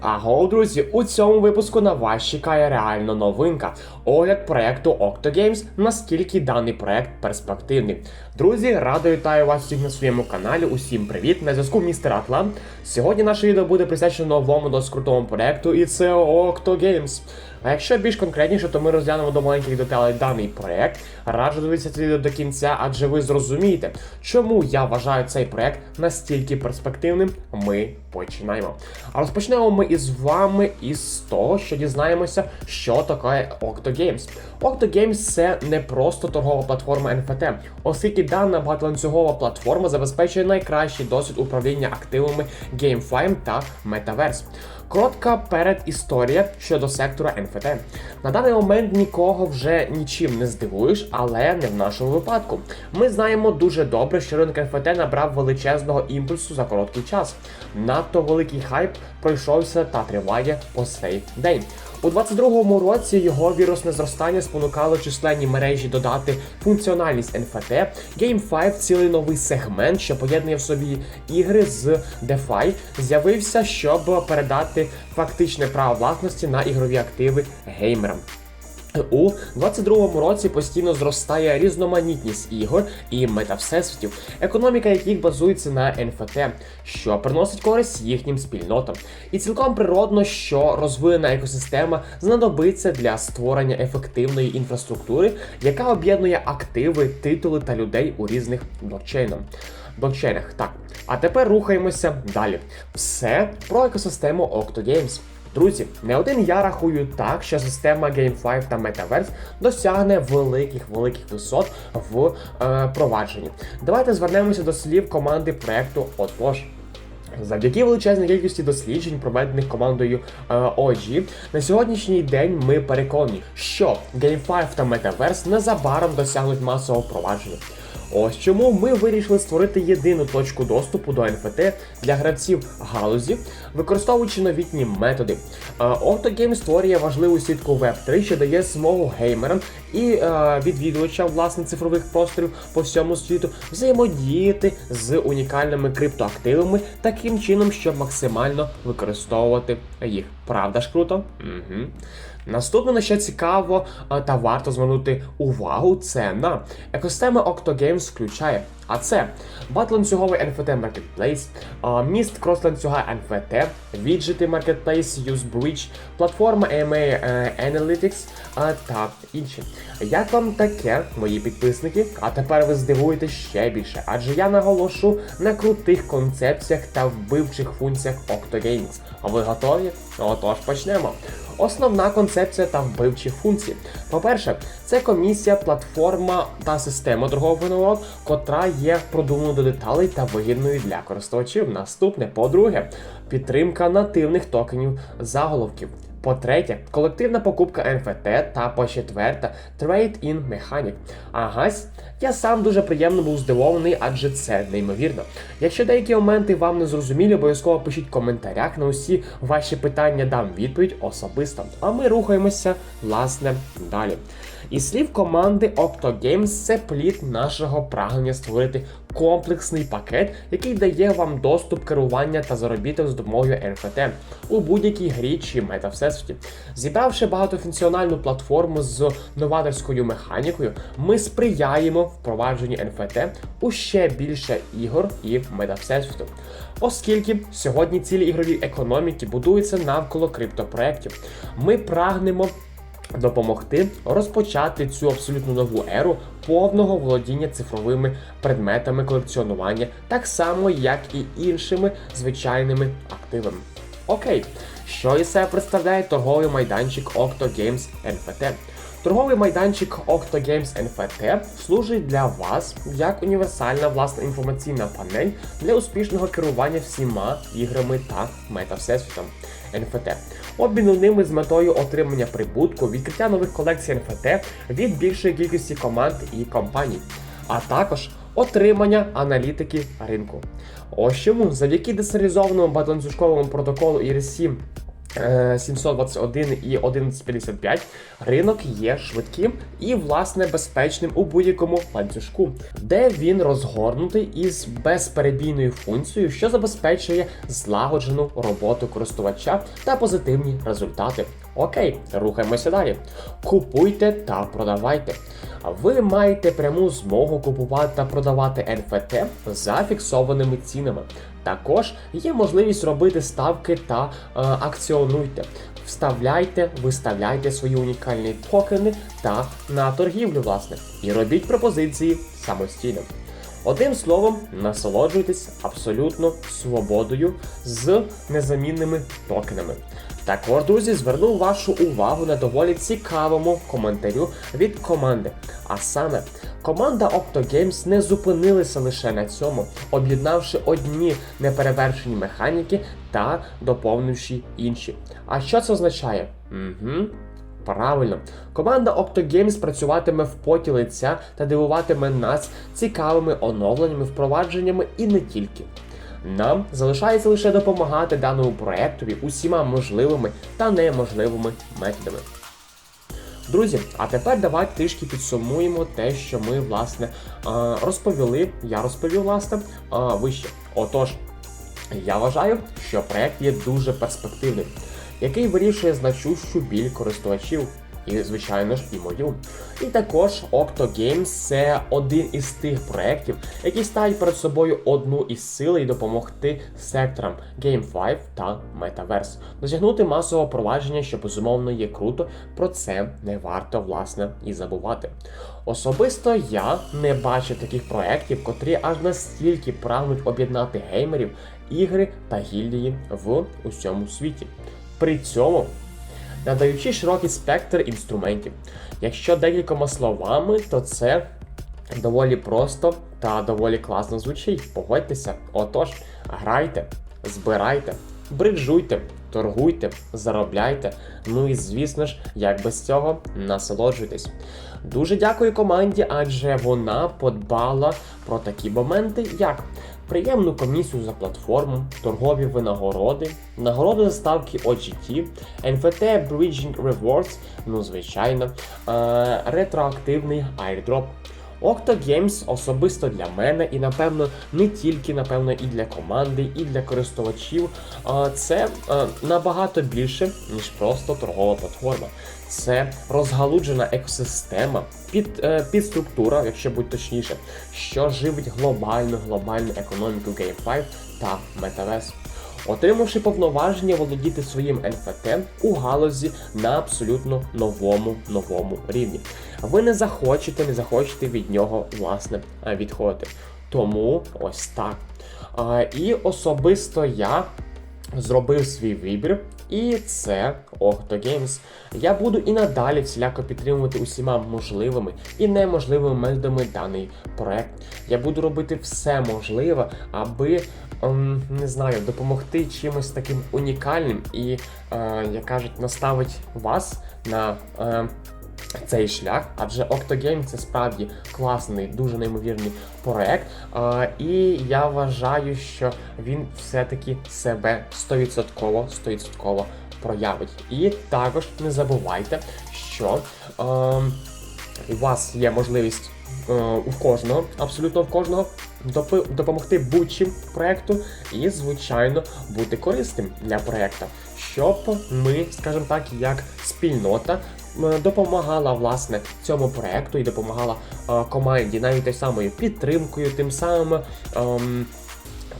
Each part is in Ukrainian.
Аго, друзі, у цьому випуску на вас чекає реально новинка. Огляд проекту OctoGames, наскільки даний проект перспективний. Друзі, радо вітаю вас всіх на своєму каналі. Усім привіт! На зв'язку містер Атлан. Сьогодні наше відео буде присвячено новому досить крутому проекту, і це OctoGames. А якщо більш конкретніше, то ми розглянемо до маленьких деталей даний проект. Раджу дивитися це відео до кінця, адже ви зрозумієте, чому я вважаю цей проект настільки перспективним. Ми починаємо. А розпочнемо ми із вами із того, що дізнаємося, що таке OctoGames. OctoGames – це не просто торгова платформа NFT, оскільки дана багатоланцюгова платформа забезпечує найкращий досвід управління активами GameFi та Metaverse. Коротка передісторія щодо сектора НФТ. На даний момент нікого вже нічим не здивуєш, але не в нашому випадку. Ми знаємо дуже добре, що ринок НФТ набрав величезного імпульсу за короткий час. Надто великий хайп пройшовся та триває по сей день. У 22-му році його вірусне зростання спонукало численні мережі додати функціональність NFT. GameFi, цілий новий сегмент, що поєднує в собі ігри з DeFi, з'явився, щоб передати фактичне право власності на ігрові активи геймерам. У 22-му році постійно зростає різноманітність ігор і метавсесвітів, економіка яких базується на NFT, що приносить користь їхнім спільнотам. І цілком природно, що розвинена екосистема знадобиться для створення ефективної інфраструктури, яка об'єднує активи, титули та людей у різних блокчейнах. Блокчейнах, так. А тепер рухаємося далі. Все про екосистему OctoGames. Друзі, не один я рахую так, що система Game5 та Metaverse досягне великих великих висот в е, провадженні. Давайте звернемося до слів команди проекту. Отож. Завдяки величезній кількості досліджень, проведених командою е, OG, на сьогоднішній день ми переконані, що Game5 та Metaverse незабаром досягнуть масового впровадження. Ось чому ми вирішили створити єдину точку доступу до NFT для гравців галузі, використовуючи новітні методи. Е, OctoGame створює важливу сітку Web3, що дає змогу геймерам і е, відвідувачам власне цифрових просторів по всьому світу взаємодіяти з унікальними криптоактивами таким чином, щоб максимально використовувати їх. Правда ж круто? Угу. Наступне, на що цікаво е, та варто звернути увагу, це на екосистема OctoGames включає. А це батланцюговий NFT Marketplace, міст крос-ланцюга NFT, віджити Marketplace, UseBridge, платформа AMA е, Analytics та інші. Як вам таке, мої підписники? А тепер ви здивуєтесь ще більше, адже я наголошу на крутих концепціях та вбивчих функціях OctoGames. Ви готові? Отож, почнемо. Основна концепція та вбивчі функції. По-перше, це комісія, платформа та система торгових винагород, котра є продуманою до деталей та вигідною для користувачів. Наступне, по-друге, підтримка нативних токенів заголовків. По-третє, колективна покупка NFT та по-четверте, Trade-in Mechanic. Агась, я сам дуже приємно був здивований, адже це неймовірно. Якщо деякі моменти вам не зрозумілі, обов'язково пишіть в коментарях на усі ваші питання дам відповідь особисто. А ми рухаємося, власне, далі. І слів команди OctoGames це плід нашого прагнення створити комплексний пакет, який дає вам доступ керування та заробіток з допомогою NFT у будь-якій грі чи метавсесвіті. Зібравши багатофункціональну платформу з новаторською механікою, ми сприяємо впровадженню NFT у ще більше ігор і метавсесвіту. Оскільки сьогодні цілі ігрові економіки будуються навколо криптопроєктів, ми прагнемо допомогти розпочати цю абсолютно нову еру повного володіння цифровими предметами колекціонування, так само як і іншими звичайними активами. Окей, що із себе представляє торговий майданчик OctoGames NFT? Торговий майданчик OctoGames NFT служить для вас як універсальна власна інформаційна панель для успішного керування всіма іграми та метавсесвітом NFT. Обміну ними з метою отримання прибутку, відкриття нових колекцій NFT від більшої кількості команд і компаній, а також отримання аналітики ринку. Ось чому завдяки децентралізованому багатоланцюжковому протоколу ERC 721 і 1155 ринок є швидким і власне безпечним у будь-якому ланцюжку, де він розгорнутий із безперебійною функцією, що забезпечує злагоджену роботу користувача та позитивні результати. Окей, рухаємося далі. Купуйте та продавайте. Ви маєте пряму змогу купувати та продавати NFT за фіксованими цінами. Також є можливість робити ставки та е, акціонуйте. Вставляйте, виставляйте свої унікальні токени та на торгівлю, власне, і робіть пропозиції самостійно. Одним словом, насолоджуйтесь абсолютно свободою з незамінними токенами. Також, друзі, зверну вашу увагу на доволі цікавому коментарю від команди. А саме, команда OctoGames не зупинилася лише на цьому, об'єднавши одні неперевершені механіки та доповнивши інші. А що це означає? Угу. Правильно, команда OctoGames працюватиме в поті лиця та дивуватиме нас цікавими оновленнями, впровадженнями і не тільки. Нам залишається лише допомагати даному проектові усіма можливими та неможливими методами. Друзі, а тепер давайте трішки підсумуємо те, що ми власне розповіли. Я розповів власне вище. Отож, я вважаю, що проект є дуже перспективним, який вирішує значущу біль користувачів. І, звичайно ж, і мою. І також OctoGames – це один із тих проєктів, які ставлять перед собою одну із сил і допомогти секторам GameFi та Metaverse досягнути масового провадження, що безумовно є круто. Про це не варто власне і забувати. Особисто я не бачив таких проєктів, котрі аж настільки прагнуть об'єднати геймерів, ігри та гільдії в усьому світі. При цьому надаючи широкий спектр інструментів. Якщо декількома словами, то це доволі просто та доволі класно звучить. Погодьтеся, отож, грайте, збирайте, бриджуйте, торгуйте, заробляйте. Ну і звісно ж, як без цього, насолоджуйтесь. Дуже дякую команді, адже вона подбала про такі моменти, як приємну комісію за платформу, торгові винагороди, нагороди за ставки OGT, NFT Bridging Rewards, ну звичайно, е, ретроактивний airdrop. Octo Games особисто для мене, і напевно не тільки напевно і для команди, і для користувачів. Це набагато більше, ніж просто торгова платформа. Це розгалуджена екосистема, під, е, підструктура, якщо бути точніше, що живить глобальну глобальну економіку GameFi та Metaverse. Отримавши повноваження володіти своїм НФТ у галузі на абсолютно новому новому рівні. Ви не захочете, не захочете від нього власне відходити. Тому ось так. І особисто я зробив свій вибір, і це Octo Games. Я буду і надалі всіляко підтримувати усіма можливими і неможливими методами даний проект. Я буду робити все можливе, аби ем, не знаю, допомогти чимось таким унікальним і, е, як кажуть, наставить вас на. Цей шлях, адже Octogame це справді класний, дуже неймовірний проект. І я вважаю, що він все-таки себе 100% 100% проявить. І також не забувайте, що е, у вас є можливість у кожного, абсолютно в кожного, допомогти будь-чим проекту і, звичайно, бути корисним для проекту, щоб ми, скажімо так, як спільнота. М, Допомагала власне цьому проекту і допомагала е, команді навіть той самою підтримкою, тим самим ем,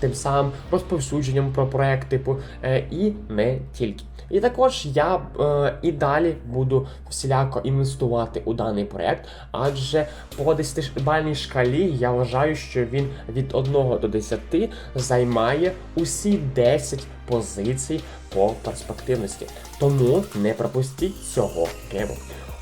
тим самим розповсюдженням про проект, типу, е, і не тільки. І також я е, і далі буду всіляко інвестувати у даний проект, адже по 10-бальній шкалі я вважаю, що він від 1 до 10 займає усі 10 позицій по перспективності. Тому не пропустіть цього гему.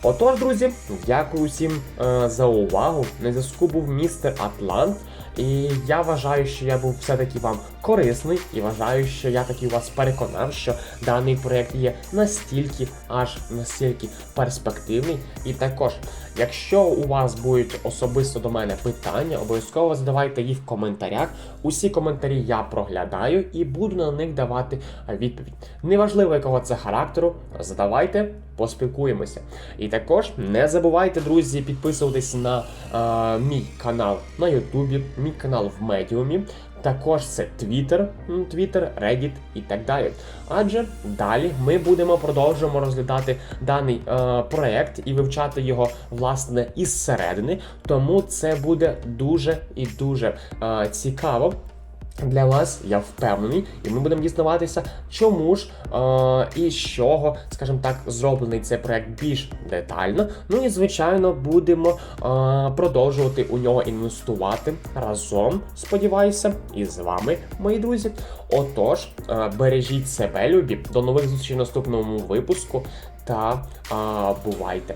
Отож, друзі, дякую всім е, за увагу. На зв'язку був містер Атлант. І я вважаю, що я був все-таки вам корисний, і вважаю, що я таки вас переконав, що даний проект є настільки, аж настільки перспективний. І також, якщо у вас будуть особисто до мене питання, обов'язково задавайте їх в коментарях. Усі коментарі я проглядаю і буду на них давати відповідь. Неважливо, якого це характеру, задавайте, поспілкуємося. І також не забувайте, друзі, підписуватись на е, мій канал на Ютубі, мій канал в Медіумі. Також це Twitter, Twitter, Reddit і так далі. Адже далі ми будемо продовжуємо розглядати даний е, проект і вивчати його власне із середини. Тому це буде дуже і дуже е, цікаво. Для вас я впевнений, і ми будемо дізнаватися, чому ж е, і з чого, скажімо так, зроблений цей проект більш детально. Ну і звичайно, будемо е, продовжувати у нього інвестувати разом, сподіваюся, і з вами, мої друзі. Отож, е, бережіть себе, любі. До нових зустрічей наступному випуску та е, бувайте!